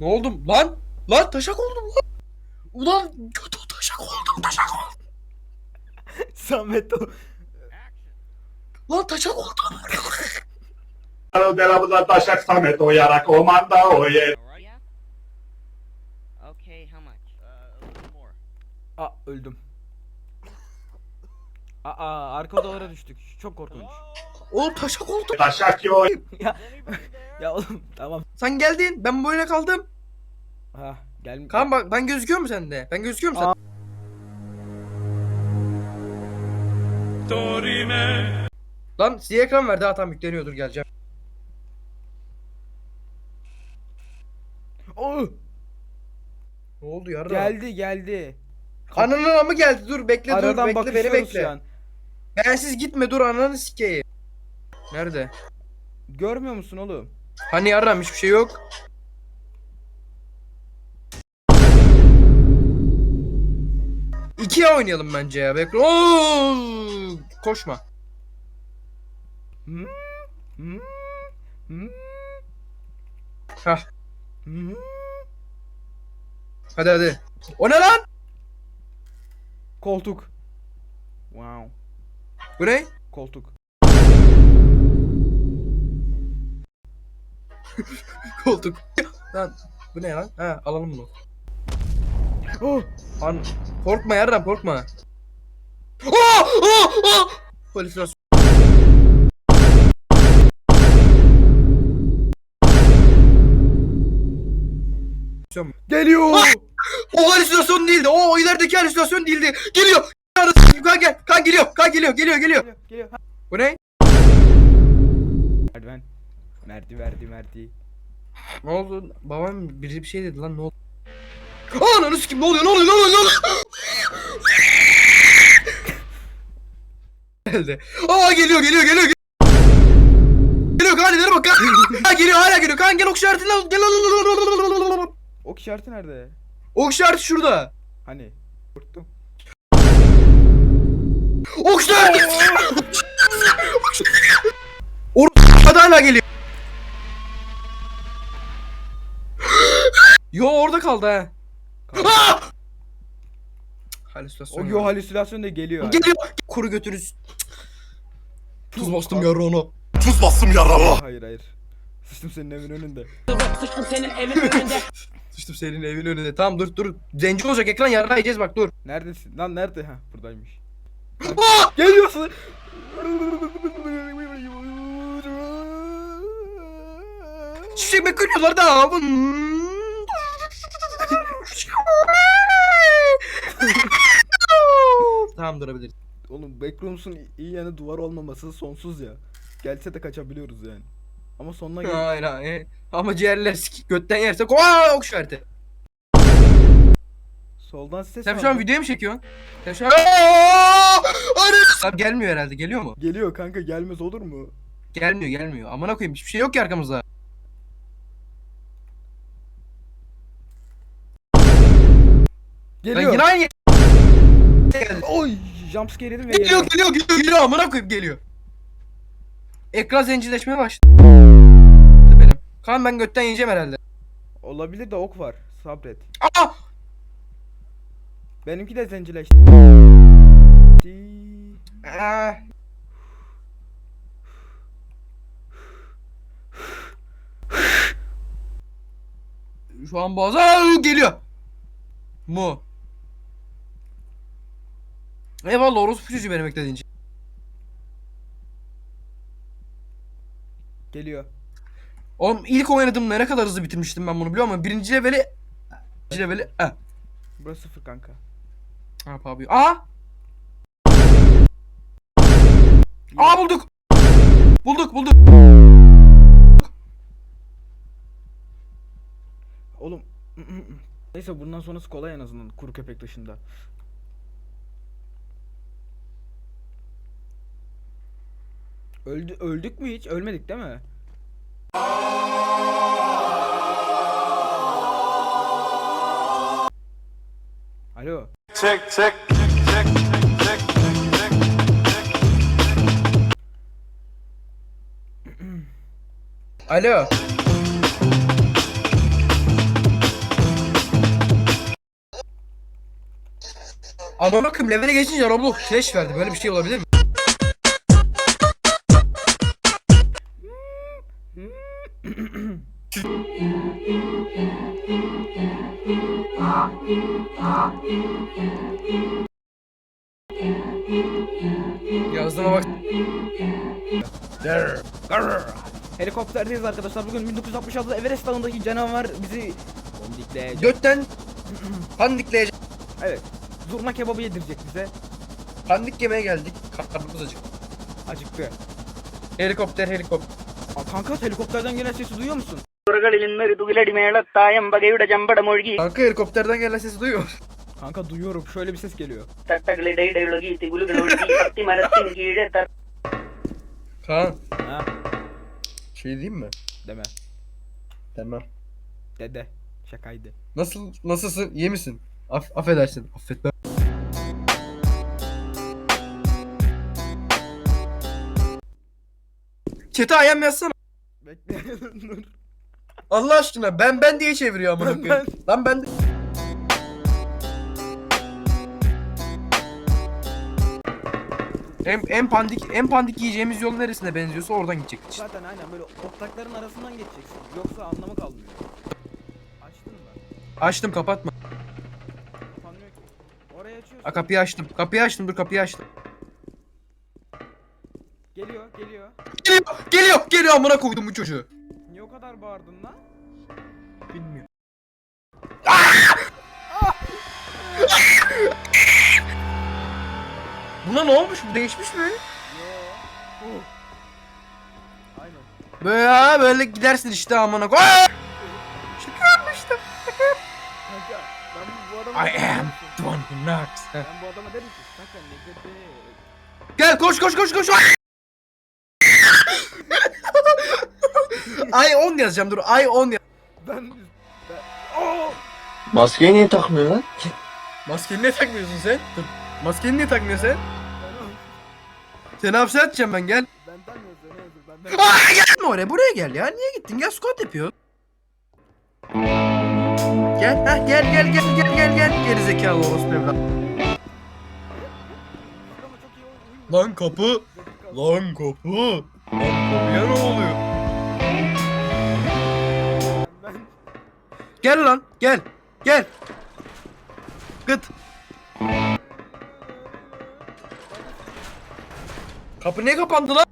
Ne oldum? Lan! Lan taşak oldum lan! Ulan kötü taşak oldum taşak oldum. Samet o. Lan taşak oldum. Delavuzda taşak Samet oyarak omanda oye. Yeah. Okay, how much? Uh, a little more. Aa öldüm. Aa arka odalara düştük. Çok korkunç. Oğlum taşak oldum. Taşak yo. ya ya oğlum tamam. Sen geldin. Ben böyle kaldım. Ha gel. Kaan bak ben gözüküyor mu sende? Ben gözüküyor mu sen? Aa. Lan size ekran verdi. Ha tamam yükleniyordur geleceğim. Oh, Ne oldu yarra? geldi geldi. Ananın amı geldi. Dur bekle dur. Aradan Bekle beni bekle. şu an. Bensiz gitme dur ananı sikeyim. Nerede? Görmüyor musun oğlum? Hani yarram hiçbir şey yok. İkiye oynayalım bence ya. Bekle. Oo! Koşma. Hmm? Hmm? Hmm? Hah. Hmm? Hadi hadi. O ne lan? Koltuk. Wow. Bu ne? Koltuk. Koltuk. lan bu ne lan? Ha alalım bunu. Oh! An korkma yarram korkma. Oh! Oh! Oh! Halüsinasyon. Geliyor. O halüsinasyon değildi. O ilerideki halüsinasyon değildi. Geliyor. Kan gel. Kan geliyor. Kan geliyor. Geliyor geliyor. geliyor, geliyor. Bu ne? Merdi verdi merdi. Ne oldu? Babam biri bir şey dedi lan ne oldu? Aa ananı sikim ne oluyor ne oluyor ne oluyor ne oluyor? Geldi. Aa geliyor geliyor geliyor. geliyor. Kan ileri bak kan. Geliyor hala geliyor kan gel ok işaretine al. Gel Ok işareti nerede? Ok işareti şurada. Hani? Korktum. Ok işareti. Or hadi hala geliyor. Yo orada kaldı ha. Aa! Halüsinasyon. O yo halüsinasyon da geliyor. Geliyor. Kuru götürüz. Tuz bastım yarra ona. Tuz bastım yarama. Hayır hayır. Sıçtım senin evin önünde. Düştüm senin evin önünde. Tamam dur dur. Zenci olacak ekran yarra yiyeceğiz bak dur. Neredesin? Lan nerede? Ha buradaymış. Aa! Geliyorsun. Çiçek bekliyorlar da. tamam durabiliriz. Oğlum Backrooms'un iyi yanı duvar olmaması sonsuz ya. Gelse de kaçabiliyoruz yani. Ama sonuna gel. Hayır hayır. Ama ciğerler sik götten yersek ooo ok işareti. Soldan ses Sen şu an mı? videoya mı çekiyorsun? Sen şu an... Abi gelmiyor herhalde geliyor mu? Geliyor kanka gelmez olur mu? Gelmiyor gelmiyor. Amına koyayım hiçbir şey yok ki arkamızda. Lan Geliyor. yine aynı. Oy jumpscare yedim ve Geliyor geliyor. geliyor geliyor geliyor amına koyayım geliyor. Ekran zencileşmeye başladı. Benim. Kan ben götten yiyeceğim herhalde. Olabilir de ok var. Sabret. Aa! Benimki de zencileşti. Aa! Şu an boğaz Aa, geliyor. Mu. Eyvallah orospu çocuğu benim beklediğin için. Geliyor. Oğlum ilk oynadığımda ne kadar hızlı bitirmiştim ben bunu biliyor musun? Birinci leveli... Birinci leveli... Eh. Burası sıfır kanka. Ne yapıyor? Aa! Aa bulduk! Bulduk bulduk. Oğlum. Neyse bundan sonrası kolay en azından kuru köpek dışında. Öldü, öldük mü hiç? Ölmedik değil mi? Alo. Çek çek. Alo. Ama bakın levele geçince Roblox flash verdi. Böyle bir şey olabilir mi? Yazdığıma bak. Helikopterdeyiz arkadaşlar. Bugün 1966'da Everest Dağı'ndaki canavar bizi bondikleyecek. Götten pandikleyecek. Evet. Zurna kebabı yedirecek bize. Pandik yemeye geldik. Karnımız acık. Acıktı. Helikopter helikopter. Aa, kanka helikopterden gelen sesi duyuyor musun? ുകളിൽ നിന്നൊരു തുകിലടി മേളത്തായം വകയുടെ ചമ്പടമൊഴുകി Kanka helikopterden gelen sesi duyuyor. Kanka duyuyorum. Şöyle bir ses geliyor. തട്ടകളിടയിടയൊഴുകി തികുലുകൾ ഒഴുകി അത്തിമരത്തിൻ കീഴെ ത- Kaan Ha? şey diyeyim mi? Deme. Tamam. Dede. Şakaydı. Nasıl nasılsın? İyi misin? Aff affedersin. Affetme. Çete ayağım yazsana. Bekle. Dur. Allah aşkına ben ben diye çeviriyor amına Ben, koyayım. Lan ben de... En, en pandik en pandik yiyeceğimiz yol neresine benziyorsa oradan gidecek işte. Zaten aynen böyle otlakların arasından geçeceksin. Yoksa anlamı kalmıyor. Açtın mı? Açtım kapatma. Kapanmıyor ki. Oraya açıyorsun. Ha, kapıyı açtım. Kapıyı açtım dur kapıyı açtım. Geliyor, geliyor. Geliyor geliyor geliyor amına koydum bu çocuğu. Buna ne olmuş? Bu değişmiş mi? Yo. Uh. Aynen. Böyle böyle gidersin işte amına koy. Şaka yapmıştım. Kanka ben bu adama I am the one who knocks. Ben bu adama dedim ki kanka ne dedi? Gel koş koş koş koş. Ay 10 yazacağım dur. Ay 10 yaz. Ben! Maskeyi niye takmıyor lan? Maskeni niye takmıyorsun sen? Dur. Maskeni niye takmıyorsun sen? Seni hapse atacağım ben gel. benden yazıyor ne yazıyor benden. Aa gelme oraya buraya gel ya. Niye gittin? Gel squat yapıyor. Gel ha gel gel gel gel gel gel. Geri zekalı orospu evlat. Ama çok iyi oyun. Lan kapı. Lan kapı. Lan kapıya ne oluyor? Ben Gel lan gel. Gel. Gıt. Kapı ne kapandı lan?